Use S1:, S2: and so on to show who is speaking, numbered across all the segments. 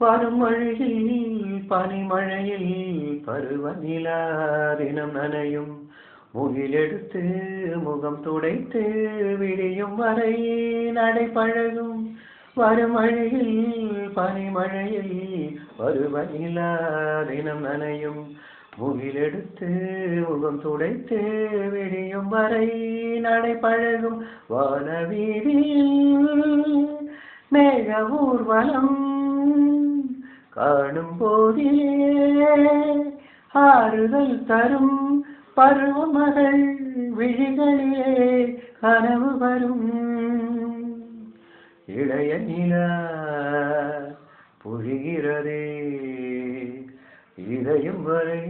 S1: பருமழையில் பனிமழையில் பருவநிலாரினம் நனையும் முகிலெடுத்து முகம் துடைத்து விடியும் வரை நடைபழகும் வருமழையில் பனிமழையில் பருவநிலாரினம் நனையும் முகிலெடுத்து முகம் துடைத்து விடியும் வரை நடைபழகும் வானவீதியில் மேக ஊர்வலம் காணும் போதிலே ஆறுதல் தரும் பருவமகள் விழிகளிலே கனவு வரும். இளைய நிலா பொழிகிறதே இதயம் வரை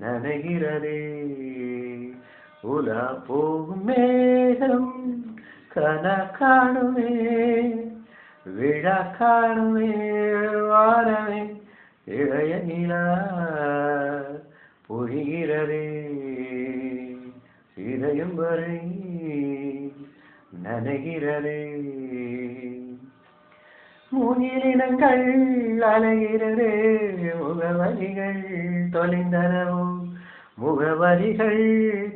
S1: நனைகிறதே. உலா போகும் மேகம் கன காணுமே விழா காணுமே வாரமே இளைய நிலா பொழிகிறதே. இதயம் வரை நனைகிறதே. மூங்கிலினங்கள் அலைகிறதே முகவலிகள் தொலைந்தனவோ முகவரிகள்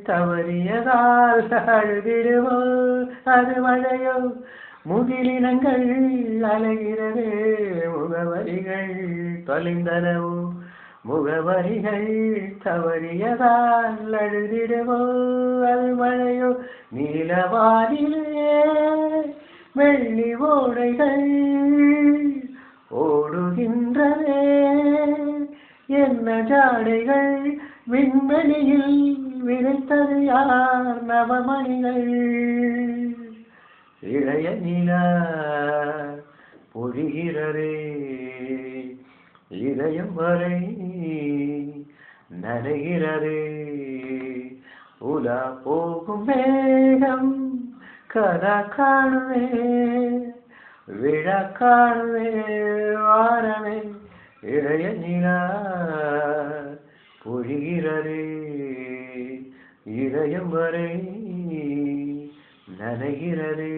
S1: தவறியதால் அழுதிடுவோ அது மழையோ முகிலினங்கள் அலைகிறதே முகவரிகள் தொலைந்தனவோ? முகவரிகள் தவறியதால் அழுதிடுவோ அது மழையோ? நீலவானிலே வெள்ளி ஓடைகள் ஓடுகின்றதே என்ன ஜாடைகள் விண்வெளியில் விதைத்தது யார்? நவமணிகள். இளைய நிலா பொழிகிறரே இதயம் வரை நனைகிறதே உலா போகும் மேகம் கதா காணுவே விழா காணுவே வாரமே இளைய நிலா பொழிகிறதே இதயம் வரை நனைகிறதே